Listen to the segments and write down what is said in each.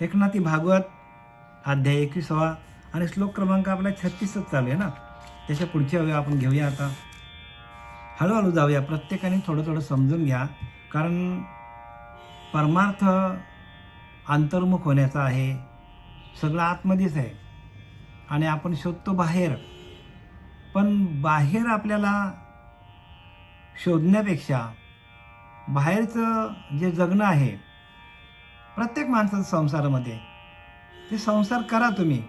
एकनाथी भागवत अध्याय एकविसावा आणि श्लोक क्रमांक आपला छत्तीसच चालू आहे ना? त्याच्या पुढच्या वेळा आपण घेऊया आता. हळूहळू जाऊया. प्रत्येकाने थोडं थोडं समजून घ्या. कारण परमार्थ अंतर्मुख होण्याचा आहे. सगळं आतमध्येच आहे. आणि आपण शोधतो बाहेर. पण बाहेर आपल्याला शोधण्यापेक्षा बाहेरचं जे जगणं आहे प्रत्येक माणसाचं संसारामध्ये ते संसार करा तुम्ही.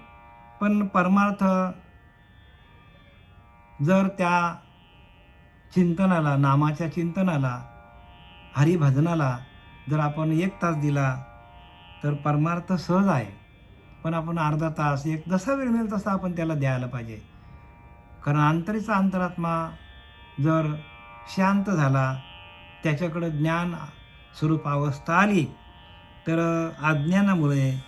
पण परमार्थ जर त्या चिंतनाला नामाच्या चिंतनाला हरिभजनाला जर आपण एक तास दिला तर परमार्थ सहज आहे. पण आपण अर्धा तास एक जसा वेळ मिळेल तसा आपण त्याला द्यायला पाहिजे. कारण अंतरीचा अंतरात्मा जर शांत झाला त्याच्याकडं ज्ञान स्वरूप अवस्था आली तर अज्ञानामुळे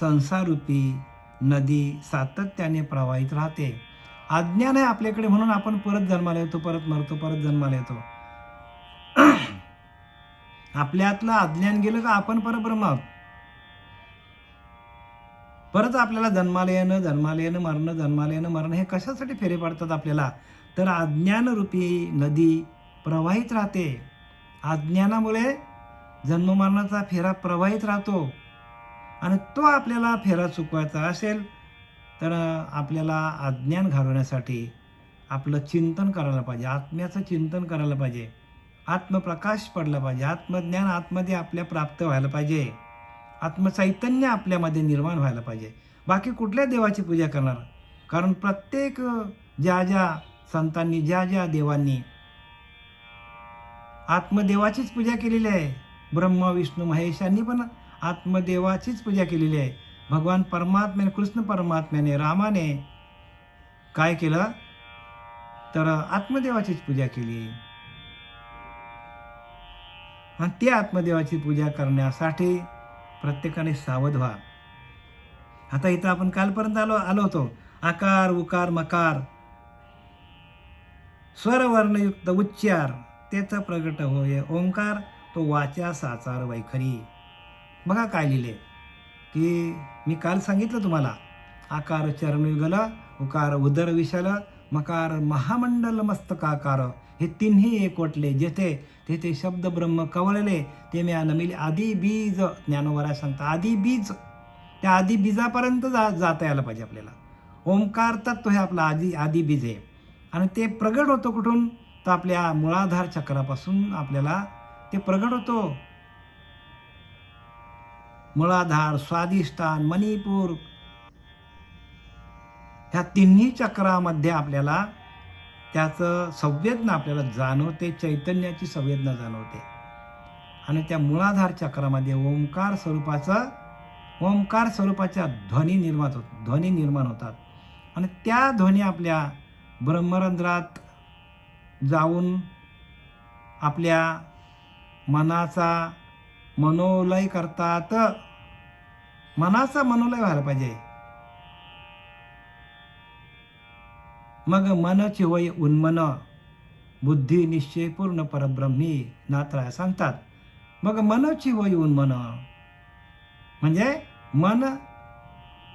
संसारूपी नदी सातत्याने प्रवाहित राहते. अज्ञान आहे आपल्याकडे म्हणून आपण परत जन्माला येतो परत मरतो परत जन्माला येतो. आपल्यातलं अज्ञान गेलं का आपण परब्रह्म? आहोत. परत आपल्याला जन्माला येणं जन्माला येणं मरणं जन्माला येणं मरणं हे कशासाठी फेरे पडतात आपल्याला? तर अज्ञानरूपी नदी प्रवाहित राहते. अज्ञानामुळे जन्ममरणाचा फेरा प्रवाहित राहतो. आणि तो आपल्याला फेरा चुकवायचा असेल तर आपल्याला अज्ञान घालवण्यासाठी आपलं चिंतन करायला पाहिजे. आत्म्याचं चिंतन करायला पाहिजे. आत्मप्रकाश पडला पाहिजे. आत्मज्ञान आतमध्ये आपल्या प्राप्त व्हायला पाहिजे. आत्मचैतन्य आपल्यामध्ये निर्माण व्हायला पाहिजे. बाकी कुठल्या देवाची पूजा करणार? कारण प्रत्येक ज्या ज्या संतांनी ज्या ज्या देवांनी आत्मदेवाचीच पूजा केलेली आहे ब्रह्मा विष्णू महेश यांनी पण आत्मदेवाचीच पूजा केलेली आहे. भगवान परमात्म्याने कृष्ण परमात्म्याने रामाने काय केलं? तर आत्मदेवाचीच पूजा केली. आणि ते आत्मदेवाची पूजा करण्यासाठी प्रत्येकाने सावध व्हा. आता इथं आपण कालपर्यंत आलो आलो होतो. आकार उकार मकार स्वरवर्णयुक्त उच्चार तेच प्रगट होय ओंकार तो वाचा साचार वैखरी. बघा काय लिहिले. की मी काल सांगितलं तुम्हाला आकार चरणयुगल उकार उदर विशाल मकार महामंडल मस्तकाकार हे तिन्ही एकवटले जेथे तेथे शब्द ब्रह्म कवळले ते मी नमिले आधी बीज ज्ञानोवरा सांगता आधी बीज. त्या आधी बीजापर्यंत जा जाता यायला पाहिजे आपल्याला. ओंकार तत्व हे आपलं आधी आधी बीज आहे. आणि ते प्रगट होतं कुठून? तर आपल्या मुळाधार चक्रापासून आपल्याला ते प्रगट होतो. मुळाधार स्वादिष्टान मणिपूर ह्या तिन्ही चक्रामध्ये आपल्याला त्याचं संवेदना आपल्याला जाणवते चैतन्याची संवेदना जाणवते. आणि त्या मुळाधार चक्रामध्ये ओंकार स्वरूपाचं ओंकार स्वरूपाच्या ध्वनी निर्माण होत ध्वनी निर्माण होतात. आणि त्या ध्वनी आपल्या ब्रह्मरंध्रात जाऊन आपल्या मनाचा मनोलय करतात. मनाचा मनोलय व्हायला पाहिजे. मग मनची वय उन्मन बुद्धी निश्चय पूर्ण परब्रह्मी नात्राय सांगतात. मग मनची वय उन्मन म्हणजे मन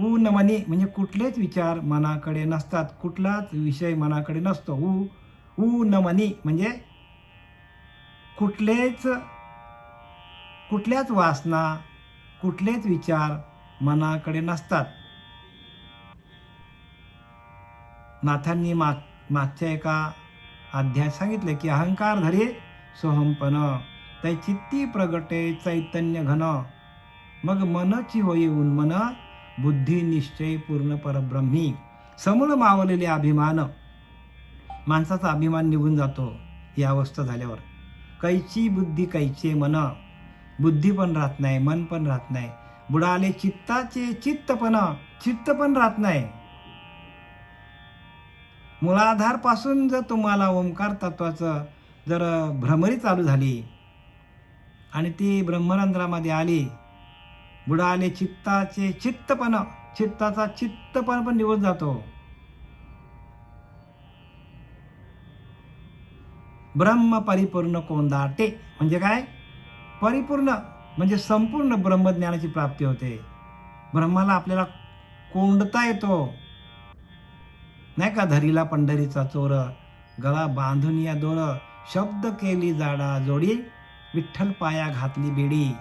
ऊन मनी म्हणजे कुठलेच विचार मनाकडे नसतात. कुठलाच विषय मनाकडे नसतो. उ न मनी म्हणजे कुठलेच कुठल्याच वासना कुठलेच विचार मनाकडे नसतात. नाथांनी माग मागच्या एका अध्याय सांगितले की अहंकार धरे सोहमपण तै चित्ती प्रगटे चैतन्य घन मग मनची होई उन्मन बुद्धी निश्चय पूर्ण परब्रह्मी. समूळ मावलेले अभिमान माणसाचा अभिमान निघून जातो ही अवस्था झाल्यावर. कैची बुद्धी कैचे मन. बुद्धी पण राहत नाही मन पण राहत नाही. बुडाले चित्ताचे चित्तपणा चित्त पण राहत नाही. मुळाधारपासून जर तुम्हाला ओंकार तत्वाचं जर भ्रमरी चालू झाली आणि ती ब्रह्मरंध्रामध्ये आली बुडाले चित्ताचे चित्तपण चित्ताचा चित्तपण पण निघून जातो. ब्रह्म परिपूर्ण कोंदाटे. म्हणजे काय? परिपूर्ण म्हणजे संपूर्ण ब्रह्मज्ञानाची प्राप्ती होते. ब्रह्माला आपल्याला कोंडता येतो. नाही का? धरीला पंढरीचा चोर गळा बांधून या दोर शब्द केली जाडा जोडी विठ्ठल पाया घातली बेडी.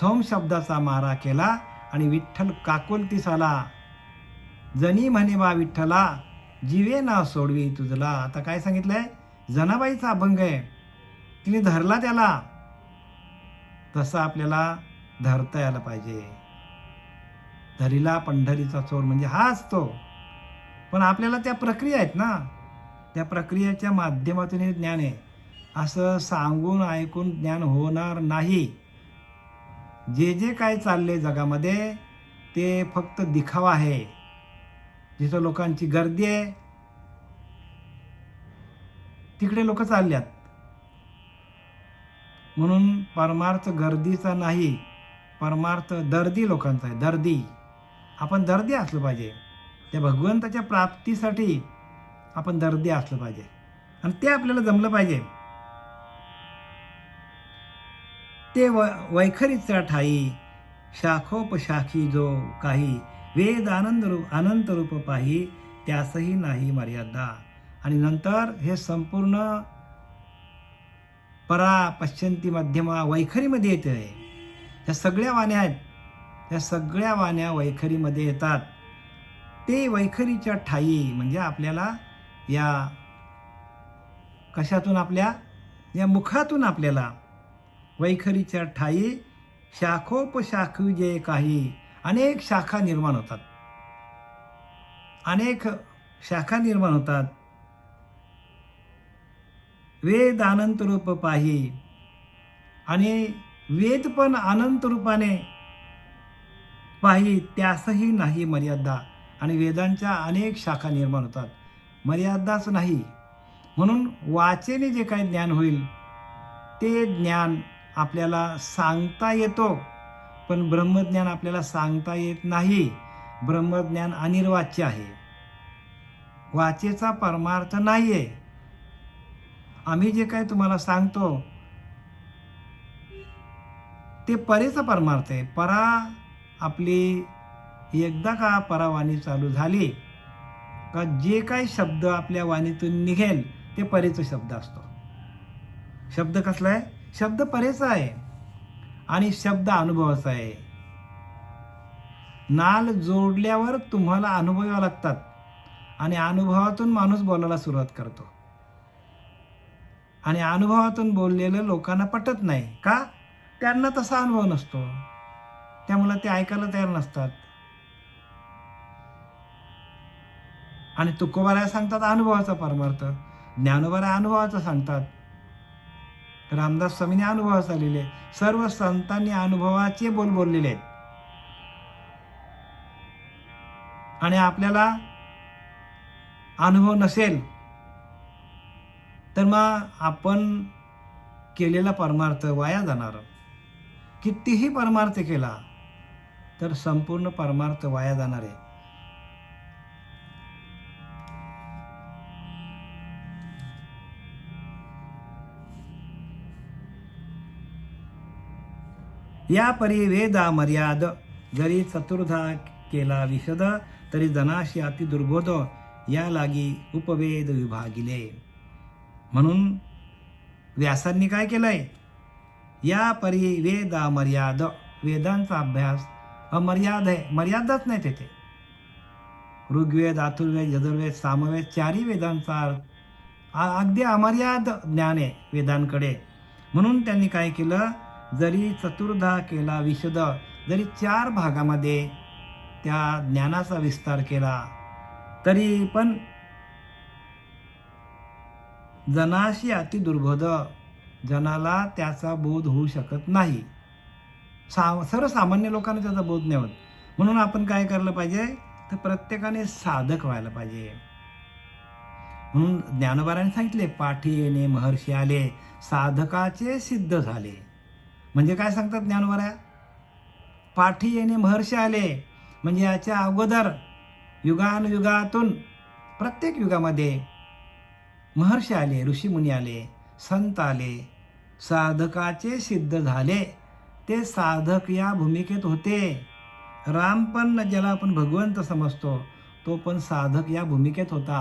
सोम शब्दाचा मारा केला आणि विठ्ठल काकुलतीस आला जनी म्हणे बा विठ्ठला जीवे ना सोडवी तुझला. आता काय सांगितलंय? जनाबाईचा अभंग आहे. तिने धरला त्याला. तसं आपल्याला धरता यायला पाहिजे. धरीला पंढरीचा चोर म्हणजे हा असतो. पण आपल्याला त्या प्रक्रिया आहेत ना. त्या प्रक्रियेच्या माध्यमातून हे ज्ञान आहे. असं सांगून ऐकून ज्ञान होणार नाही. जे जे काय चालले जगामध्ये ते फक्त दिखावा आहे. जिथं लोकांची गर्दी आहे तिकडे लोक चालल्यात. म्हणून परमार्थ गर्दीचा नाही परमार्थ दर्दी लोकांचा आहे. दर्दी. आपण दर्दी असलं पाहिजे. त्या भगवंताच्या प्राप्तीसाठी आपण दर्दी असलं पाहिजे. आणि ते आपल्याला जमलं पाहिजे. ते व वैखरीचा ठाई शाखोपशाखी जो काही वेद आनंद रूप अनंत रूप पाही त्यासही नाही मर्यादा. आणि नंतर हे संपूर्ण परा पश्चंती मध्यमा वैखरीमध्ये येते. आहे ह्या सगळ्या वाण्या आहेत. त्या सगळ्या वाण्या वैखरीमध्ये येतात. ते वैखरीच्या ठाई म्हणजे आपल्याला या कशातून आपल्या या मुखातून आपल्याला वैखरीच्या ठाई शाखोपशाखी जे काही अनेक शाखा निर्माण होतात. अनेक शाखा निर्माण होतात. वेद अनंत रूप पाही आणि वेद पण अनंत रूपाने पाही त्यासही नाही मर्यादा. आणि वेदांच्या अनेक शाखा निर्माण होतात. मर्यादाच नाही. म्हणून वाचेने जे काही ज्ञान होईल ते ज्ञान आपल्याला सांगता येतो. पण ब्रह्मज्ञान आपल्याला सांगता येत नाही. ब्रह्मज्ञान अनिर्वाच्य आहे. वाचेचा परमार्थ नाही आहे आम्ही जे काही तुम्हाला सांगतो ते परेचं परमार्थ आहे. परा आपली एकदा का परावाणी चालू झाली का जे काही शब्द आपल्या वाणीतून निघेल ते परेचा शब्द असतो. शब्द कसला आहे? शब्द परेचा आहे. आणि शब्द अनुभवाचा आहे. नाल जोडल्यावर तुम्हाला अनुभवावं लागतात. आणि अनुभवातून माणूस बोलायला सुरुवात करतो. आणि अनुभवातून बोललेलं लोकांना पटत नाही. का? त्यांना तसा अनुभव नसतो. त्यामुळे ते ऐकायला तयार नसतात. आणि तुकोबाराया सांगतात अनुभवाचा परमार्थ. ज्ञानोबाराया अनुभवाचा सांगतात. रामदास स्वामीने अनुभवाचा लिहिले. सर्व संतांनी अनुभवाचे बोल बोललेले आहेत. आणि आपल्याला अनुभव नसेल तर मग आपण केलेला परमार्थ वाया जाणार. कितीही परमार्थ केला तर संपूर्ण परमार्थ वाया जाणार आहे. या परी वेदा मर्याद जरी चतुर्धा केला विशद तरी जनाशी अति दुर्बोध या लागी उपवेद विभागिले. म्हणून व्यासांनी काय केलंय? या परी वेद मर्याद वेदांचा अभ्यास अमर्याद आहे. मर्यादाच नाही तेथे. ऋग्वेद आतुर्वेद यजुर्वेद सामवेद चारही वेदांचा अगदी अमर्याद ज्ञान आहे वेदांकडे. म्हणून त्यांनी काय केलं? जरी चतुर्धा केला विशद जरी चार भागामध्ये त्या ज्ञानाचा विस्तार केला तरी पण जनाशी अति दुर्बोध जनाला त्याचा बोध होऊ शकत नाही. सा सर्वसामान्य लोकांना त्याचा बोध नाही होत. म्हणून आपण काय करायला पाहिजे? तर प्रत्येकाने साधक व्हायला पाहिजे. म्हणून ज्ञानोबाराने सांगितले पाठी येणे महर्षी आले साधकाचे सिद्ध झाले. म्हणजे काय सांगतात ज्ञानोबाऱ्या पाठी येणे महर्षी आले. म्हणजे याच्या अगोदर युगानुयुगातून प्रत्येक युगामध्ये महर्षी आले ऋषीमुनी आले संत आले साधकाचे सिद्ध झाले. ते साधक या भूमिकेत होते. राम पण ज्याला आपण भगवंत समजतो तो पण साधक या भूमिकेत होता.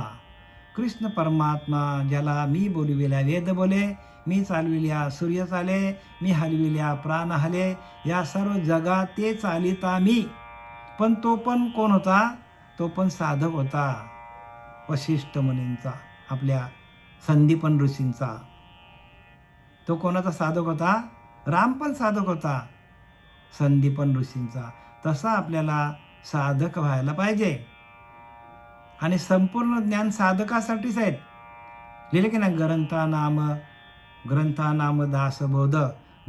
कृष्ण परमात्मा ज्याला मी बोलविल्या वेद बोले मी चालविल्या सूर्य चाले मी हलविल्या प्राण हले या सर्व जगात ते चालिता मी. पण तो पण कोण होता? तो पण साधक होता. वशिष्ठ मुनींचा आपल्या संदीपन ऋषींचा. तो कोणाचा साधक होता? राम पण साधक होता. संदीपन ऋषींचा. तसा आपल्याला साधक व्हायला पाहिजे. आणि संपूर्ण ज्ञान साधकासाठीच आहेत. लिहिले की ना ग्रंथा नाम ग्रंथा नाम दासबोध.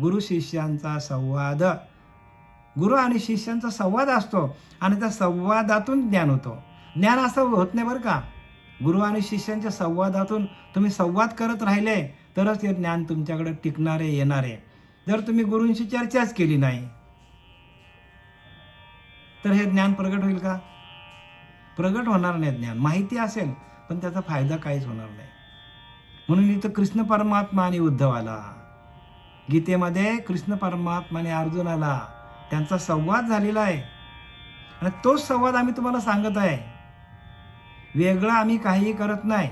गुरु शिष्यांचा संवाद. गुरु आणि शिष्यांचा संवाद असतो. आणि त्या संवादातून ज्ञान होतो. ज्ञान असं होत नाही बरं का. गुरु आणि शिष्यांच्या संवादातून तुम्ही संवाद करत राहिले तरच हे ज्ञान तुमच्याकडे टिकणारे येणारे. जर तुम्ही गुरूंशी चर्चाच केली नाही तर हे ज्ञान प्रगट होईल का? प्रगट होणार नाही ज्ञान. माहिती असेल पण त्याचा फायदा काहीच होणार नाही. म्हणून इथं कृष्ण परमात्मा आणि उद्धवाला गीतेमध्ये कृष्ण परमात्मा आणि अर्जुनाला त्यांचा संवाद झालेला आहे. आणि तोच संवाद आम्ही तुम्हाला सांगत आहे. वेगळं आम्ही काहीही करत नाही.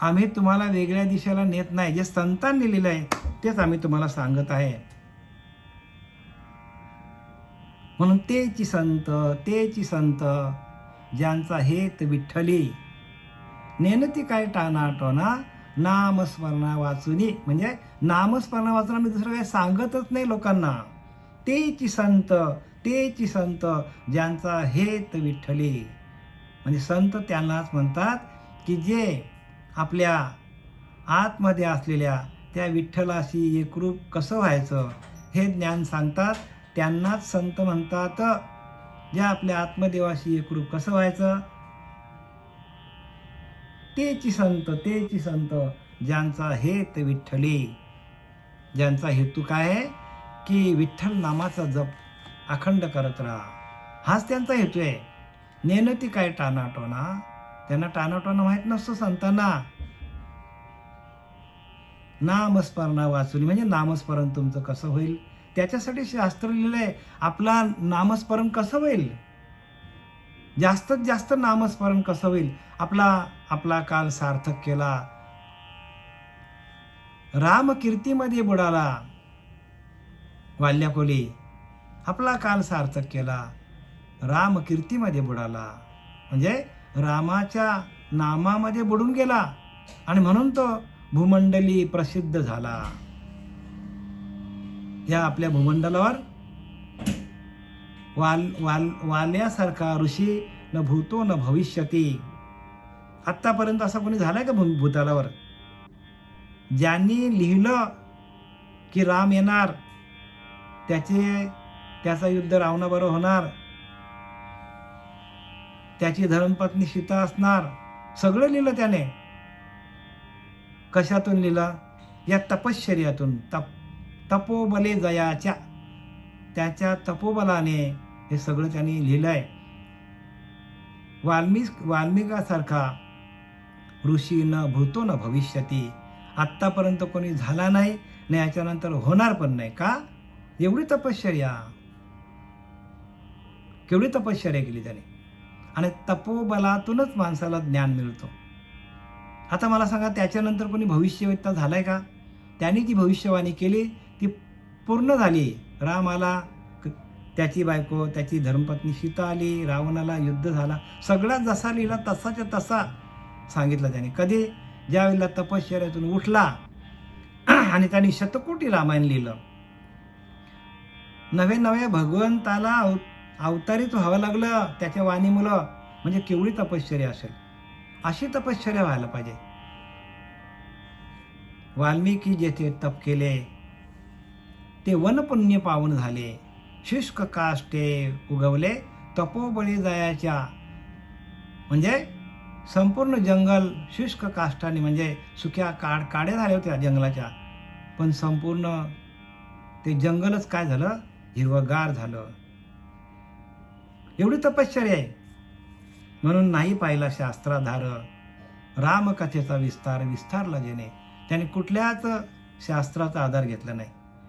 आम्ही तुम्हाला वेगळ्या दिशेला नेत नाही. जे संतांनी लिहिलं आहे तेच आम्ही तुम्हाला सांगत आहे. म्हणून तेची संत तेची संत ज्यांचा हेत विठ्ठली. नेनती काय टाना टोना नामस्मरणा वाचुनी. म्हणजे नामस्मरणा वाचून आम्ही दुसरं काही सांगतच नाही लोकांना. तेची संत तेची संत ज्यांचा हेत विठ्ठले. म्हणजे संत त्यांनाच म्हणतात की जे आपल्या आतमध्ये असलेल्या त्या विठ्ठलाशी एकरूप कसं व्हायचं हे ज्ञान सांगतात. त्यांनाच संत म्हणतात. जे आपल्या आत्मदेवाशी एकरूप कसं व्हायचं? तेची संत तेची संत ज्यांचा हेत विठ्ठले. ज्यांचा हेतू काय आहे? की विठ्ठल नामाचा जप अखंड करत राहा. हाच त्यांचा हेतू आहे. नेणं ती काय टानाटोना त्यांना टानाटोना माहीत नसतो संतांना. नामस्मरणा वाचून म्हणजे नामस्मरण तुमचं कसं होईल? त्याच्यासाठी शास्त्र लिहिलंय. आपला नामस्मरण कसं होईल? जास्तीत जास्त नामस्मरण कसं होईल? आपला आपला काल सार्थक केला. रामकीर्तीमध्ये बुडाला. वाल्याकोली आपला काल सार्थक केला. राम कीर्तीमध्ये बुडाला. म्हणजे रामाच्या नामामध्ये बुडून गेला. आणि म्हणून तो भूमंडली प्रसिद्ध झाला. या आपल्या भूमंडलावर वाल वाल वाल्यासारखा ऋषी न भूतो न भविष्यती. आत्तापर्यंत असं कोणी झालंय का भू भूतालावर? ज्यांनी लिहिलं की राम येणार त्याचे त्याचा युद्ध रावणाबरोबर होणार. त्याची धर्मपत्नी सीता असणार. सगळं लिहिलं त्याने. कशातून लिहिलं? या तपश्चर्यातून. तप तपोबले जयाच्या त्याच्या तपोबलाने हे सगळं त्यांनी लिहिलंय. वाल्मिक वाल्मिकासारखा ऋषी न भूतो न भविष्यती. आत्तापर्यंत कोणी झाला नाही आणि याच्यानंतर होणार पण नाही का? एवढी तपश्चर्या. केवढी तपश्चर्या केली त्याने? आणि तपोबलातूनच माणसाला ज्ञान मिळतो. आता मला सांगा त्याच्यानंतर कोणी भविष्यवेत्ता झालाय का? त्याने जी भविष्यवाणी केली ती पूर्ण झाली. रामाला त्याची बायको त्याची धर्मपत्नी सीता आली रावणाला युद्ध झाला. सगळा जसा लिहिला तसाच्या तसा सांगितलं त्याने. कधी? ज्यावेळेला तपश्चर्यातून उठला आणि त्याने शतकोटी रामायण लिहिलं. नवे नवे भगवंताला अव अवतारित व्हावं लागलं त्याच्या वाणीमुळं म्हणजे केवढी तपश्चर्या असेल. अशी तपश्चर्या व्हायला पाहिजे. वाल्मिकी जेथे तप केले ते वनपुण्य पावन झाले. शुष्क काष्टे उगवले तपोबळी जायाच्या म्हणजे संपूर्ण जंगल शुष्क काष्टाने म्हणजे सुक्या काड काड्या झाल्या होत्या जंगलाच्या. पण संपूर्ण ते जंगलच काय झालं? हिरवगार झालं. एवढी तपश्चर्या आहे. म्हणून नाही पाहिला शास्त्राधार रामकथेचा विस्तार विस्तारला जेणे. त्याने कुठल्याच शास्त्राचा आधार घेतला नाही.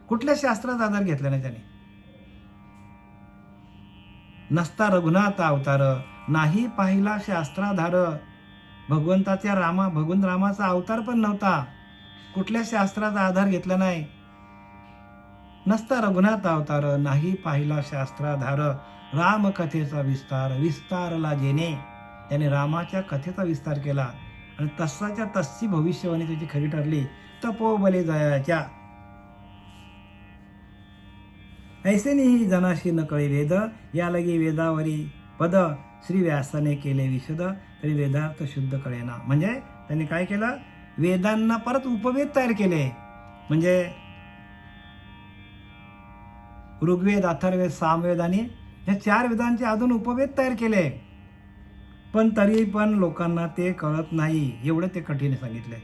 कुठल्या शास्त्राचा आधार घेतला नाही त्याने? नसता रघुनाथ अवतार नाही पाहिला शास्त्राधार. भगवंताच्या रामा भगवंत रामाचा अवतार पण नव्हता. कुठल्या शास्त्राचा आधार घेतला नाही? नसता रघुनाथ अवतार नाही पाहिला शास्त्राधार. रामकथेचा विस्तार विस्तारला जेणे. त्याने रामाच्या कथेचा विस्तार केला आणि तसाच्या तस्सी भविष्यवाणी त्याची खरी ठरली. तपोबले जयाच्या. ऐसे नाही जनाशी न वेद या लगी वेदावरी पद श्री व्यासाने केले विशद तरी वेदार्थ शुद्ध कळेना. म्हणजे त्यांनी काय केलं? वेदांना परत उपवेद तयार केले. म्हणजे ऋग्वेद अथर्वेद सामवेद आणि या चार वेदांचे अजून उपवेद तयार केले. पण तरी पण लोकांना ते कळत नाही एवढं ते कठीण सांगितलंय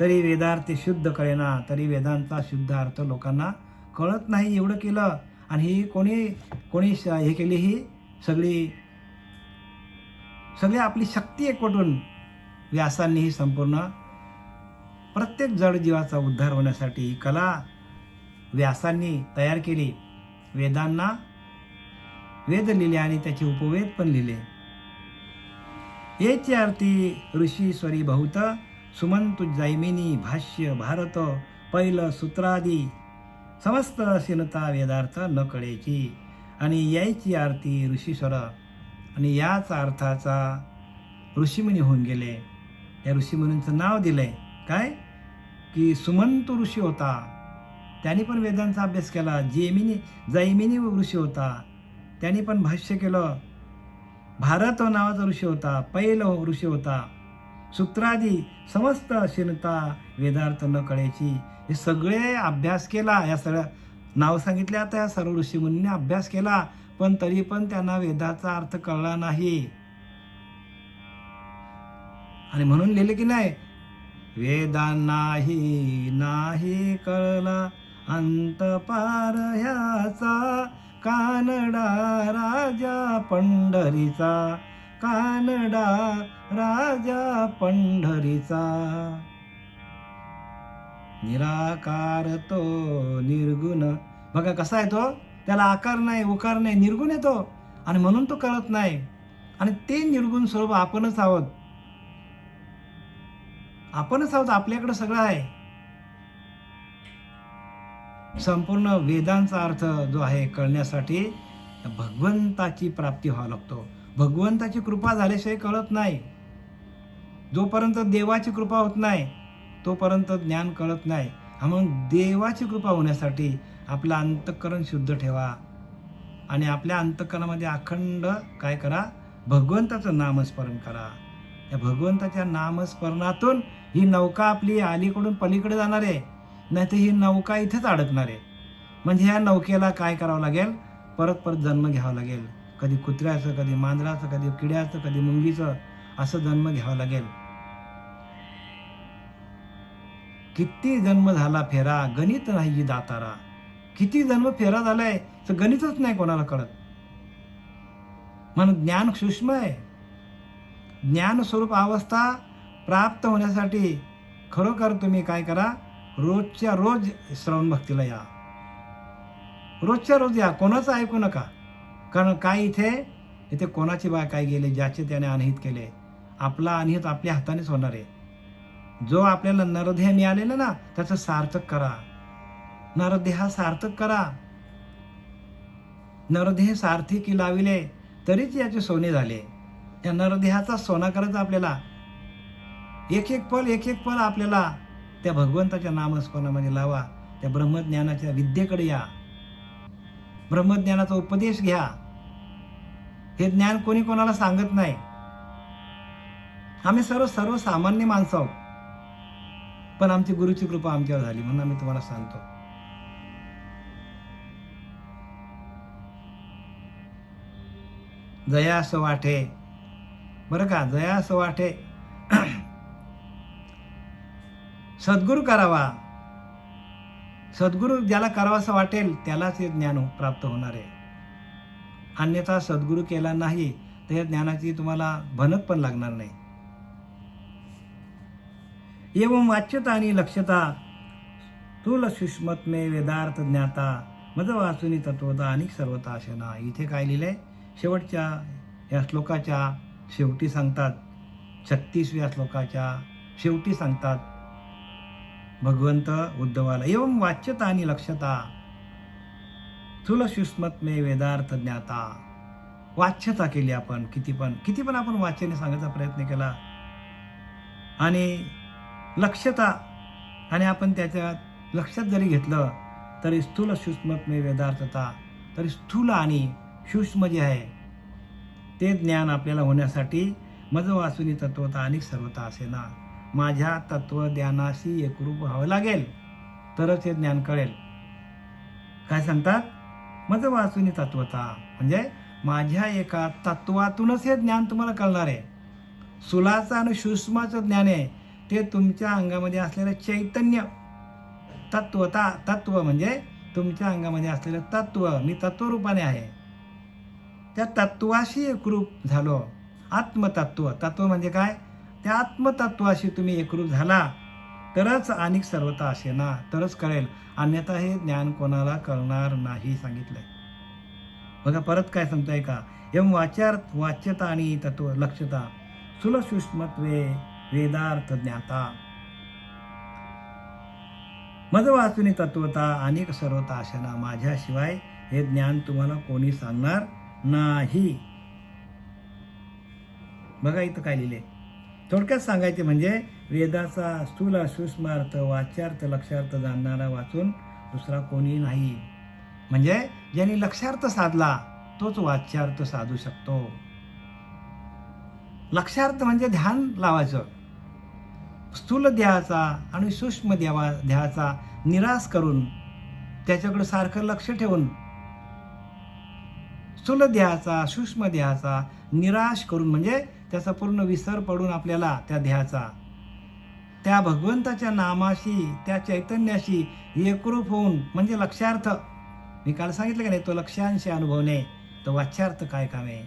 तरी वेदार्थ शुद्ध कळेना तरी वेदांचा शुद्ध अर्थ लोकांना कळत नाही एवढं केलं. आणि ही कोणी कोणी श- हे केली ही सगळी सगळी आपली शक्ती एकवटून व्यासांनी ही संपूर्ण प्रत्येक जड जीवाचा उद्धार होण्यासाठी ही कला व्यासांनी तयार केली. वेदांना वेद लिहिले आणि त्याचे उपवेद पण लिहिले. याची आरती ऋषीश्वरी बहुत सुमंतु जैमिनी भाष्य भारत पैल सूत्रादी समस्त सीनता वेदार्थ न कळेची आणि यायची आरती ऋषीश्वर आणि याच अर्थाचा ऋषीमुनी होऊन गेले. या ऋषीमुनींचं नाव दिलंय. काय? की सुमंत ऋषी होता. त्यांनी पण वेदांचा अभ्यास केला. जेमिनी जैमिनी ऋषी होता. त्यांनी पण भाष्य केलं भारत नावाचा ऋषी होता पैल ऋषी होता. सूत्रादी समस्त शिनता वेदार्थ न कळेची हे सगळे अभ्यास केला. या सगळ्या नाव सांगितले आता या सर्व ऋषीमुनींनी अभ्यास केला पण तरी पण त्यांना वेदाचा अर्थ कळला नाही. आणि म्हणून लिहिले की नाही वेदांनाही नाही कळला अंत पार ह्याचा कानडा राजा पंढरीचा कानडा राजा पंढरीचा. निराकार तो निर्गुण. बघा कसा आहे तो? त्याला आकार नाही उकार नाही निर्गुण आहे तो. आणि म्हणून तो कळत नाही. आणि ते निर्गुण स्वरूप आपणच आहोत. आपणच आहोत आपल्याकडे सगळं आहे. संपूर्ण वेदांचा अर्थ जो आहे कळण्यासाठी भगवंताची प्राप्ती व्हावा लागतो. भगवंताची कृपा झाल्याशिवाय कळत नाही. जोपर्यंत देवाची कृपा होत नाही तोपर्यंत ज्ञान कळत नाही. हा म्हणून देवाची कृपा होण्यासाठी आपलं अंतःकरण शुद्ध ठेवा. आणि आपल्या अंतःकरणामध्ये अखंड काय करा? भगवंताचं नामस्मरण करा. त्या भगवंताच्या नामस्मरणातून ही नौका आपली अलीकडून पलीकडे जाणार. आहे नाही तर ही नौका इथेच अडकणार आहे. म्हणजे ह्या नौकेला काय करावं लागेल? परत परत जन्म घ्यावा लागेल. कधी कुत्र्याचं कधी मांजराचं कधी किड्याचं कधी मुंगीचं असं जन्म घ्यावा लागेल. किती जन्म झाला फेरा? गणित नाही दातारा. किती जन्म फेरा झालाय तर गणितच नाही कोणाला कळत. म्हणून ज्ञान सूक्ष्म आहे. ज्ञान स्वरूप अवस्था प्राप्त होण्यासाठी खरोखर तुम्ही काय करा? रोजच्या रोज श्रवण भक्तीला या. रोजच्या रोज या. कोणाचं ऐकू नका. कारण काय इथे? इथे कोणाची बा काय गेले ज्याचे त्याने अनहित केले. आपला अनहित आपल्या हातानेच होणार आहे. जो आपल्याला नरदेह मिळालेला ना त्याचं सार्थक करा. नरदेहा सार्थक करा. नरदेह सार्थकी लाविले तरीच याचे सोने झाले. या नरदेहाचा सोना करायचा आपल्याला. एक एक पल एक एक पल आपल्याला. त्या भगवंताच्या नामस्मरणामध्ये लावा. त्या ब्रह्मज्ञानाच्या विद्येकडे या. ब्रह्मज्ञानाचा उपदेश घ्या. हे ज्ञान कोणी कोणाला सांगत नाही. आम्ही सर्व सर्वसामान्य माणसं आहोत. पण आमची गुरुची कृपा आमच्यावर झाली म्हणून आम्ही तुम्हाला सांगतो. जया वाटे. बरं का? जया वाटे. सद्गुरू करावा. सद्गुरू ज्याला करावासा वाटेल त्यालाच हे ज्ञान प्राप्त होणार आहे. अन्यथा सद्गुरू केला नाही तर या ज्ञानाची तुम्हाला भनक पण लागणार नाही. एवं वाच्यता आणि लक्षता तुल सुष्मत्मे वेदार्थ ज्ञाता मद वाचुनी तत्वता आणि सर्वता इथे काय लिहिलंय? शेवटच्या या श्लोकाच्या शेवटी सांगतात छत्तीसव्या श्लोकाच्या शेवटी सांगतात भगवंत उद्धवाला. एवं वाच्यता आणि लक्षता. स्थूल सुष्मत्मे वेदार्थ ज्ञाता. वाच्यता केली आपण किती पण किती पण आपण वाचने सांगायचा प्रयत्न केला. आणि लक्षता आणि आपण त्याच्यात लक्षात जरी घेतलं तरी स्थूल सूक्ष्मत्मे वेदार्थता तरी स्थूल आणि सूक्ष्म जे आहे ते ज्ञान आपल्याला होण्यासाठी मजवासुनी तत्वता आणि सर्वता असे ना. माझ्या तत्वज्ञानाशी एकरूप व्हावं लागेल तरच हे ज्ञान कळेल. काय सांगतात? मज वाचुनी तत्वता. म्हणजे माझ्या एका तत्वातूनच हे ज्ञान तुम्हाला कळणार आहे. सुलाचं आणि सूक्ष्माचं ज्ञान आहे ते तुमच्या अंगामध्ये असलेलं चैतन्य. तत्वता तत्व म्हणजे तुमच्या अंगामध्ये असलेलं तत्व. मी तत्वरूपाने आहे. त्या तत्वाशी एकरूप झालो. आत्मतत्व. तत्व म्हणजे काय? त्या आत्मतत्वाशी तुम्ही एकरूप झाला तरच अनेक सर्वता असे ना. तरच कळेल अन्यथा हे ज्ञान कोणाला कळणार नाही सांगितलंय. बघा परत काय सांगतोय का? एवं वाचार वाच्यता आणि तत्व लक्षता. सुल सूक्ष्मत्वे वेदार्थ ज्ञाता. मज वाचुनी तत्वता अनेक सर्वता असेना माझ्याशिवाय हे ज्ञान तुम्हाला कोणी सांगणार नाही. बघा इथं काय लिहिले थोडक्यात सांगायचे म्हणजे वेदाचा स्थूल सुस्मार्थ वाच्यार्थ लक्षार्थ जाणणारा वाचून दुसरा कोणी नाही. म्हणजे ज्यांनी लक्षार्थ साधला तोच वाच्यार्थ साधू शकतो. लक्षार्थ म्हणजे ध्यान लावायचं. स्थूल देहाचा आणि सूक्ष्म देवा देहाचा निराश करून त्याच्याकडे सारखं लक्ष ठेवून स्थूल देहाचा सूक्ष्म देहाचा निराश करून म्हणजे त्याचा पूर्ण विसर पडून आपल्याला त्या ध्येयाचा त्या भगवंताच्या नामाशी त्या चैतन्याशी एकरूप होऊन म्हणजे लक्षार्थ. मी काल सांगितलं का नाही तो लक्ष्यांश अनुभवणे तो वाच्यार्थ काय काम आहे?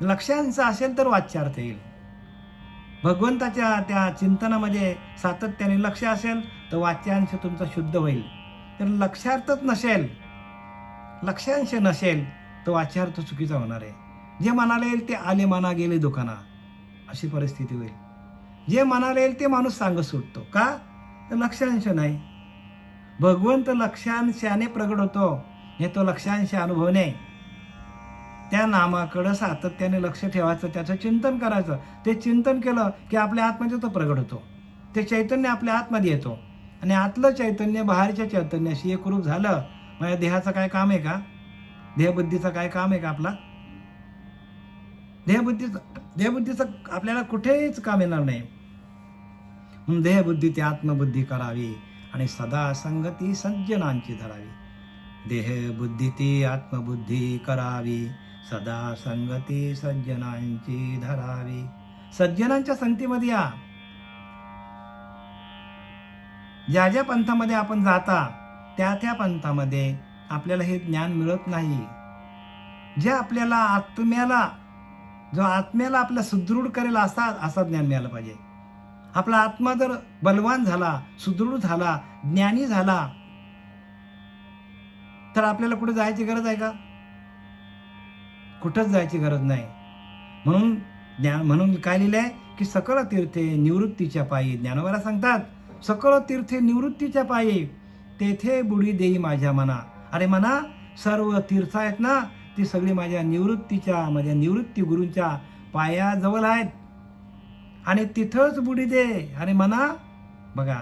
लक्ष्यांश असेल तर वाच्यार्थ येईल. भगवंताच्या त्या चिंतनामध्ये सातत्याने लक्ष असेल तर वाच्यांश तुमचा शुद्ध होईल. तर लक्षार्थच नसेल लक्ष्यांश नसेल तर वाच्यार्थ चुकीचा होणार आहे. जे मनाला येईल ते आले मना गेले दुकाना. अशी परिस्थिती होईल. जे मनाला येईल ते माणूस सांगत सुटतो. का? तर लक्षांश नाही. भगवंत लक्षांशाने प्रगट होतो हे तो लक्षांश अनुभव नाही. त्या नामाकडं सातत्याने लक्ष ठेवायचं त्याचं चिंतन करायचं. ते चिंतन केलं की आपल्या आतमध्ये तो प्रगट होतो. ते चैतन्य आपल्या आतमध्ये येतो. आणि आतलं चैतन्य बाहेरच्या चैतन्याशी एकरूप झालं माझ्या देहाचं काय काम आहे का? देहबुद्धीचं काय काम आहे का आपला? देहबुद्धीचं देहबुद्धीचं आपल्याला कुठेच काम येणार नाही. म्हणून देहबुद्धी ती आत्मबुद्धी करावी आणि सदा संगती सज्जनांची धरावी. देहबुद्धी ती आत्मबुद्धी करावी सदा संगती सज्जनांची धरावी. सज्जनांच्या संगतीमध्ये या. ज्या ज्या पंथामध्ये आपण जाता त्या त्या पंथामध्ये आपल्याला हे ज्ञान मिळत नाही. जे आपल्याला आत्म्याला जो आत्म्याला आपला सुदृढ करेल असा असा ज्ञान मिळालं पाहिजे. आपला आत्मा जर बलवान झाला सुदृढ झाला ज्ञानी झाला तर आपल्याला कुठे जायची गरज आहे का? कुठंच जायची गरज नाही. म्हणून ज्ञान म्हणून काय लिहिलंय की सकळ तीर्थे निवृत्तीच्या पायी ज्ञानोबाला सांगतात सकळ तीर्थे निवृत्तीच्या पायी तेथे बुडी देई माझ्या मना. अरे मना सर्व तीर्थ आहेत ना ती सगळी माझ्या निवृत्तीच्या माझ्या निवृत्ती गुरूंच्या पायाजवळ आहेत. आणि तिथंच बुडी दे. अरे म्हणा बघा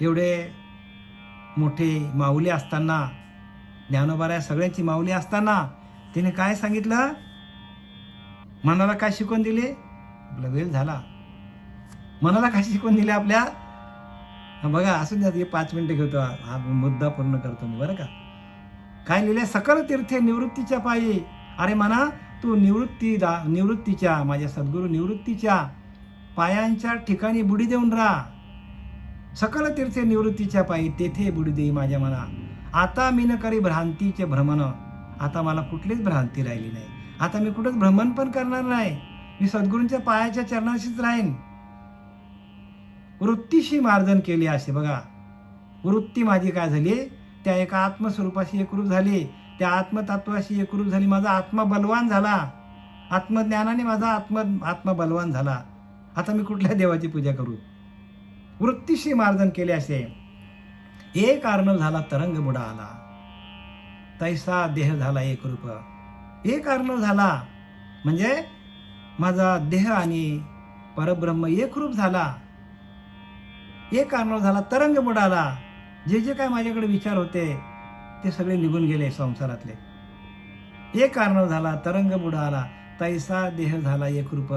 एवढे मोठे माऊली असताना ज्ञानोबाऱ्या सगळ्यांची माऊली असताना तिने काय सांगितलं? मनाला काय शिकवून दिले? आपला वेळ झाला. मनाला काय शिकवून दिले आपल्या? बघा असून द्या पाच मिनिटं घेतो. हा मुद्दा पूर्ण करतो मी बरं का? काय लिहिले सकल तीर्थे निवृत्तीच्या पायी. अरे म्हणा तू निवृत्ती दा निवृत्तीच्या माझ्या सद्गुरू निवृत्तीच्या पायांच्या ठिकाणी बुडी देऊन राहा. सकल तीर्थे निवृत्तीच्या पायी तेथे बुडी देई माझ्या मना. आता मी न करी भ्रांतीचे भ्रमण. आता मला कुठलीच भ्रांती राहिली नाही. आता मी कुठंच भ्रमण पण करणार नाही. मी सद्गुरूंच्या पायाच्या चरणाशीच राहीन. वृत्तीशी मार्जन केले असे बघा. वृत्ती माझी काय झाली? त्या एका आत्मस्वरूपाशी एकरूप झाली. त्या आत्मतत्वाशी एकरूप झाली. माझा आत्मा बलवान झाला. आत्मज्ञानाने माझा आत्म आत्मा बलवान झाला. आता मी कुठल्या देवाची पूजा करू? वृत्तीशी मार्जन केले असे. एक अर्णव झाला तरंग बुडा आला तैसा देह झाला एक रूप एक अर्णव झाला. म्हणजे माझा देह आणि परब्रह्म एकरूप झाला. एक अर्णव झाला तरंग बुडाला. जे जे काय माझ्याकडे विचार होते ते सगळे निघून गेले संसारातले. एक कारण झाला तरंग बुडाला तैसा देह झाला एकरूप.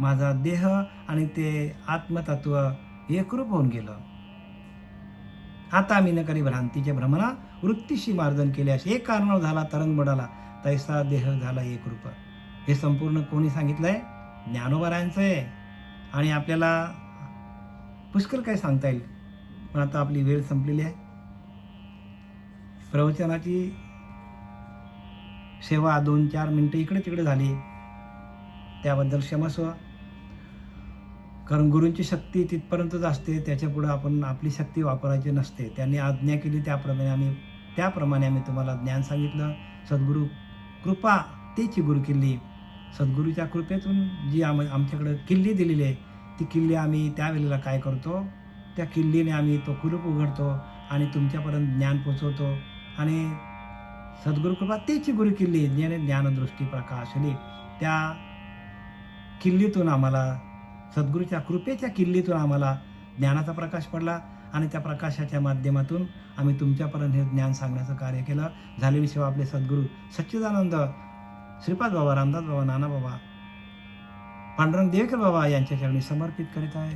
माझा देह आणि ते आत्मतत्व एकरूप होऊन गेलं. आता मी न करी भ्रमणा वृत्तीशी मार्जन केल्यास एक कारण झाला तरंग बुडाला तैसा देह झाला एकरूप. हे संपूर्ण कोणी सांगितलंय? ज्ञानोबरायांचं आहे. आणि आपल्याला पुष्कळ काय सांगता येईल. पण आता आपली वेळ संपलेली आहे. प्रवचनाची सेवा दोन चार मिनटं इकडे तिकडे झाली. त्याबद्दल क्षमस्व कारण गुरूंची शक्ती तिथपर्यंतच असते त्याच्यापुढं आपण आपली शक्ती वापरायची नसते. त्यांनी आज्ञा केली त्याप्रमाणे आम्ही त्याप्रमाणे आम्ही तुम्हाला ज्ञान सांगितलं. सद्गुरू कृपा तेची गुरु किल्ली. सद्गुरूच्या कृपेतून जी आम आमच्याकडं किल्ली दिलेली आहे ती किल्ली आम्ही त्यावेळेला काय करतो? त्या किल्लीने आम्ही तो कुलूप उघडतो आणि तुमच्यापर्यंत ज्ञान पोचवतो. आणि सद्गुरुकृपा तेची गुरु किल्ली ज्याने ज्ञानदृष्टी प्रकाशली. त्या किल्लीतून आम्हाला सद्गुरूच्या कृपेच्या किल्लीतून आम्हाला ज्ञानाचा प्रकाश पडला आणि त्या प्रकाशाच्या माध्यमातून आम्ही तुमच्यापर्यंत हे ज्ञान सांगण्याचं कार्य केलं. झालेली सेवा आपले सद्गुरू सच्चिदानंद श्रीपाद बाबा रामदास बाबा नाना बाबा पांडुरंग देवकर बाबा यांच्या चरणी समर्पित करीत आहे.